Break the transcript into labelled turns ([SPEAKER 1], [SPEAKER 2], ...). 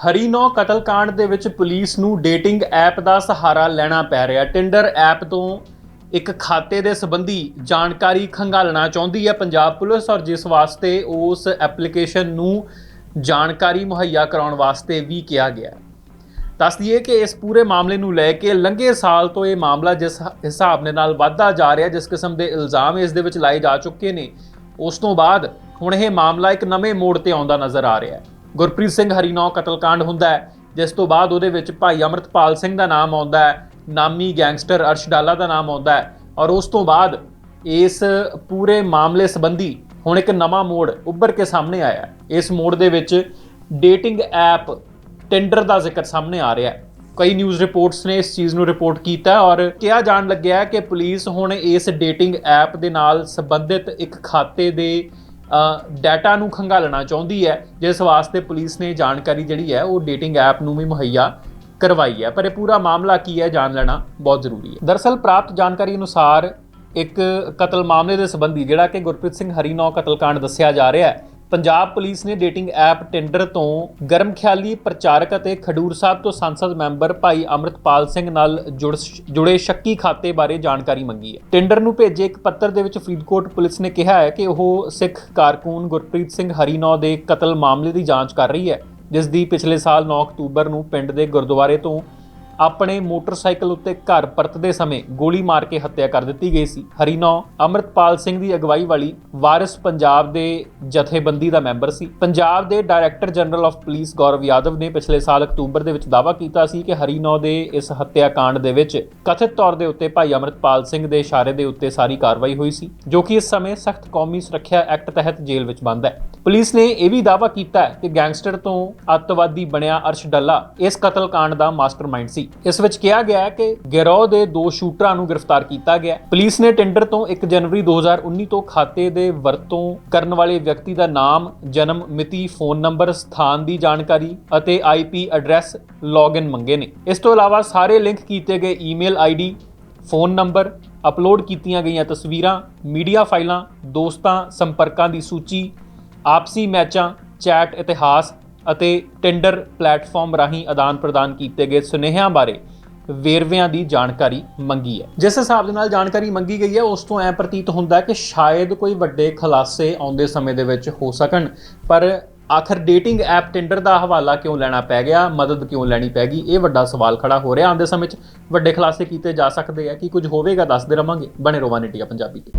[SPEAKER 1] ਹਰੀਨੋ ਕਤਲकांड ਦੇ ਵਿੱਚ ਪੁਲਿਸ ਨੂੰ ਡੇਟਿੰਗ ਐਪ ਦਾ ਸਹਾਰਾ ਲੈਣਾ ਪੈ ਰਿਹਾ। ਟਿੰਡਰ ਐਪ ਤੋਂ ਇੱਕ ਖਾਤੇ ਦੇ ਸੰਬੰਧੀ ਜਾਣਕਾਰੀ ਖੰਗਾਲਣਾ ਚਾਹੁੰਦੀ ਹੈ ਪੰਜਾਬ ਪੁਲਿਸ ਔਰ ਜਿਸ ਵਾਸਤੇ ਉਸ ਐਪਲੀਕੇਸ਼ਨ ਨੂੰ ਜਾਣਕਾਰੀ ਮੁਹੱਈਆ ਕਰਾਉਣ ਵਾਸਤੇ ਵੀ ਕਿਹਾ ਗਿਆ। ਹੈ ਦੱਸ ਦਈਏ ਕਿ ਇਸ ਪੂਰੇ ਮਾਮਲੇ ਨੂੰ ਲੈ ਕੇ ਲੰਘੇ ਸਾਲ ਤੋਂ ਇਹ ਮਾਮਲਾ ਜਿਸ ਹਿਸਾਬ ਦੇ ਨਾਲ ਵੱਧਦਾ ਜਾ ਰਿਹਾ, ਜਿਸ ਕਿਸਮ ਦੇ ਇਲਜ਼ਾਮ ਇਸ ਦੇ ਵਿੱਚ ਲਾਏ ਜਾ ਚੁੱਕੇ ਨੇ, ਉਸ ਤੋਂ ਬਾਅਦ ਹੁਣ ਇਹ ਮਾਮਲਾ ਇੱਕ ਨਵੇਂ ਮੋੜ ਤੇ ਆਉਂਦਾ ਨਜ਼ਰ ਆ ਰਿਹਾ ਹੈ। ਗੁਰਪ੍ਰੀਤ ਸਿੰਘ ਹਰੀਨੌ ਕਤਲकांड ਹੁੰਦਾ ਹੈ, ਜਿਸ ਤੋਂ ਬਾਅਦ ਉਹਦੇ ਵਿੱਚ ਭਾਈ ਅਮਰਤਪਾਲ ਸਿੰਘ ਦਾ ਨਾਮ ਆਉਂਦਾ ਹੈ, ਨਾਮੀ ਗੈਂਗਸਟਰ ਅਰਸ਼ ਡਾਲਾ ਦਾ ਨਾਮ ਆਉਂਦਾ ਹੈ ਔਰ ਉਸ ਤੋਂ ਬਾਅਦ ਇਸ ਪੂਰੇ ਮਾਮਲੇ ਸੰਬੰਧੀ ਹੁਣ ਇੱਕ ਨਵਾਂ ਮੋੜ ਉੱਭਰ ਕੇ ਸਾਹਮਣੇ ਆਇਆ ਇਸ ਮੋੜ ਦੇ ਵਿੱਚ ਡੇਟਿੰਗ ਐਪ ਟੈਂਡਰ ਦਾ ਜ਼ਿਕਰ ਸਾਹਮਣੇ ਆ ਰਿਹਾ ਹੈ। ਕਈ ਨਿਊਜ਼ ਰਿਪੋਰਟਸ ਨੇ ਇਸ ਚੀਜ਼ ਨੂੰ ਰਿਪੋਰਟ ਕੀਤਾ ਔਰ ਕਿਹਾ ਜਾਣ ਲੱਗਿਆ ਕਿ ਪੁਲਿਸ ਹੁਣ ਇਸ ਡੇਟਿੰਗ ਐਪ ਦੇ ਨਾਲ ਸੰਬੰਧਿਤ ਇੱਕ ਖਾਤੇ ਦੇ ਡਾਟਾ ਨੂੰ ਖੰਗਾਲਣਾ ਚਾਹੁੰਦੀ ਹੈ, ਜਿਸ ਵਾਸਤੇ ਪੁਲਿਸ ਨੇ ਜਾਣਕਾਰੀ ਜਿਹੜੀ ਹੈ, ਉਹ ਡੇਟਿੰਗ ਐਪ ਨੂੰ ਵੀ ਮੁਹੱਈਆ ਕਰਵਾਈ ਹੈ। ਪਰ ਇਹ ਪੂਰਾ ਮਾਮਲਾ ਕੀ ਹੈ, ਜਾਣ ਲੈਣਾ ਬਹੁਤ ਜ਼ਰੂਰੀ ਹੈ। ਦਰਸਲ ਪ੍ਰਾਪਤ ਜਾਣਕਾਰੀ ਅਨੁਸਾਰ ਇੱਕ ਕਤਲ ਮਾਮਲੇ ਦੇ ਸੰਬੰਧੀ ਜਿਹੜਾ ਕਿ ਗੁਰਪ੍ਰੀਤ ਸਿੰਘ ਹਰੀਨੌ ਕਤਲकांड ਦੱਸਿਆ ਜਾ ਰਿਹਾ ਹੈ ਪੰਜਾਬ ਪੁਲਿਸ ਨੇ ਡੇਟਿੰਗ ਐਪ ਟਿੰਡਰ ਤੋਂ ਗਰਮ ਖਿਆਲੀ ਪ੍ਰਚਾਰਕ ਅਤੇ ਖਡੂਰ ਸਾਹਿਬ ਤੋਂ ਸੰਸਦ ਮੈਂਬਰ ਭਾਈ ਅਮਰਤਪਾਲ ਸਿੰਘ ਨਾਲ ਜੁੜ ਜੁੜੇ ਸ਼ੱਕੀ ਖਾਤੇ ਬਾਰੇ ਜਾਣਕਾਰੀ ਮੰਗੀ ਹੈ। ਟਿੰਡਰ ਨੂੰ ਭੇਜੇ ਇੱਕ ਪੱਤਰ ਦੇ ਵਿੱਚ ਫਰੀਦਕੋਟ ਪੁਲਿਸ ਨੇ ਕਿਹਾ ਹੈ ਕਿ ਉਹ ਸਿੱਖ ਕਾਰਕੂਨ ਗੁਰਪ੍ਰੀਤ ਸਿੰਘ ਹਰੀਨੌ ਦੇ ਕਤਲ ਮਾਮਲੇ ਦੀ ਜਾਂਚ ਕਰ ਰਹੀ ਹੈ, ਜਿਸ ਦੀ ਪਿਛਲੇ ਸਾਲ 9 ਅਕਤੂਬਰ ਨੂੰ ਪਿੰਡ ਦੇ ਗੁਰਦੁਆਰੇ ਤੋਂ ਆਪਣੇ ਮੋਟਰਸਾਈਕਲ ਉੱਤੇ ਘਰ ਪਰਤਦੇ ਸਮੇਂ ਗੋਲੀ ਮਾਰ ਕੇ ਹੱਤਿਆ ਕਰ ਦਿੱਤੀ ਗਈ ਸੀ। ਹਰੀਨੌ ਅਮਰਤਪਾਲ ਸਿੰਘ ਦੀ ਅਗਵਾਈ ਵਾਲੀ ਵਾਰਿਸ ਪੰਜਾਬ ਦੇ ਜਥੇਬੰਦੀ ਦਾ ਮੈਂਬਰ ਸੀ। ਪੰਜਾਬ ਦੇ director general of police Gaurav Yadav ਨੇ ਪਿਛਲੇ ਸਾਲ ਅਕਤੂਬਰ ਦੇ ਵਿੱਚ ਦਾਅਵਾ ਕੀਤਾ ਸੀ ਕਿ ਹਰੀਨੌ ਦੇ ਇਸ ਹੱਤਿਆਕਾਂਡ ਦੇ ਵਿੱਚ ਕਥਿਤ ਤੌਰ ਦੇ ਉੱਤੇ ਭਾਈ ਅਮਰਤਪਾਲ ਸਿੰਘ ਦੇ ਇਸ਼ਾਰੇ ਦੇ ਉੱਤੇ ਸਾਰੀ ਕਾਰਵਾਈ ਹੋਈ ਸੀ, ਜੋ ਕਿ ਇਸ ਸਮੇਂ ਸਖਤ ਕੌਮੀ ਸੁਰੱਖਿਆ ਐਕਟ ਤਹਿਤ ਜੇਲ੍ਹ ਵਿੱਚ ਬੰਦ ਹੈ। ਪੁਲਿਸ ਨੇ ਇਹ ਵੀ ਦਾਅਵਾ ਕੀਤਾ ਹੈ ਕਿ ਗੈਂਗਸਟਰ ਤੋਂ ਅੱਤਵਾਦੀ ਬਣਿਆ ਅਰਸ਼ ਡੱਲਾ ਇਸ ਕਤਲकांड ਦਾ ਮਾਸਟਰਮਾਈਂਡ ਸੀ। ਇਸ ਵਿੱਚ ਕਿਹਾ ਗਿਆ ਹੈ ਕਿ ਗਿਰੋਹ ਦੇ ਦੋ ਸ਼ੂਟਰਾਂ ਨੂੰ ਗ੍ਰਿਫਤਾਰ ਕੀਤਾ ਗਿਆ ਪੁਲਿਸ ਨੇ ਟੈਂਡਰ ਤੋਂ 1 ਜਨਵਰੀ 2019 ਤੋਂ ਖਾਤੇ ਦੇ ਵਰਤੋਂ ਕਰਨ ਵਾਲੇ ਵਿਅਕਤੀ ਦਾ ਨਾਮ, ਜਨਮ, ਮਿਤੀ, ਫੋਨ ਨੰਬਰ, ਸਥਾਨ ਦੀ ਜਾਣਕਾਰੀ ਅਤੇ ਆਈਪੀ ਐਡਰੈਸ ਲੌਗਇਨ ਮੰਗੇ ਨੇ। ਇਸ ਤੋਂ ਇਲਾਵਾ ਸਾਰੇ ਲਿੰਕ ਕੀਤੇ ਗਏ email ID, phone number, upload ਕੀਤੀਆਂ ਗਈਆਂ ਤਸਵੀਰਾਂ, ਮੀਡੀਆ ਫਾਈਲਾਂ, ਦੋਸਤਾਂ, ਸੰਪਰਕਾਂ ਦੀ ਸੂਚੀ ਆਪਸੀ ਮੈਚਾਂ, ਚੈਟ ਇਤਿਹਾਸ ਅਤੇ ਟੈਂਡਰ ਪਲੇਟਫਾਰਮ ਰਾਹੀਂ ਆਦਾਨ ਪ੍ਰਦਾਨ ਕੀਤੇ ਗਏ ਸੁਨੇਹਿਆਂ ਬਾਰੇ ਵੇਰਵਿਆਂ ਦੀ ਜਾਣਕਾਰੀ ਮੰਗੀ ਹੈ। ਜਿਸ ਹਿਸਾਬ ਦੇ ਨਾਲ ਜਾਣਕਾਰੀ ਮੰਗੀ ਗਈ ਹੈ, ਉਸ ਤੋਂ ਐ ਪ੍ਰਤੀਤ ਹੁੰਦਾ ਹੈ ਕਿ ਸ਼ਾਇਦ ਕੋਈ ਵੱਡੇ ਖੁਲਾਸੇ ਆਉਂਦੇ ਸਮੇਂ ਦੇ ਵਿੱਚ ਹੋ ਸਕਣ, ਪਰ ਆਖਰ ਡੇਟਿੰਗ ਐਪ ਟਿੰਡਰ ਦਾ ਹਵਾਲਾ ਕਿਉਂ ਲੈਣਾ ਪੈ ਗਿਆ, ਮਦਦ ਕਿਉਂ ਲੈਣੀ ਪੈ ਗਈ, ਇਹ ਵੱਡਾ ਸਵਾਲ ਖੜਾ ਹੋ ਰਿਹਾ। ਆਉਂਦੇ ਸਮੇਂ 'ਚ ਵੱਡੇ ਖੁਲਾਸੇ ਕੀਤੇ ਜਾ ਸਕਦੇ ਆ, ਕਿ ਕੁਝ ਹੋਵੇਗਾ ਦੱਸਦੇ ਰਵਾਂਗੇ। ਬਣੇ ਰਹੋ ਇੰਡੀਆ ਪੰਜਾਬੀ ਤੇ।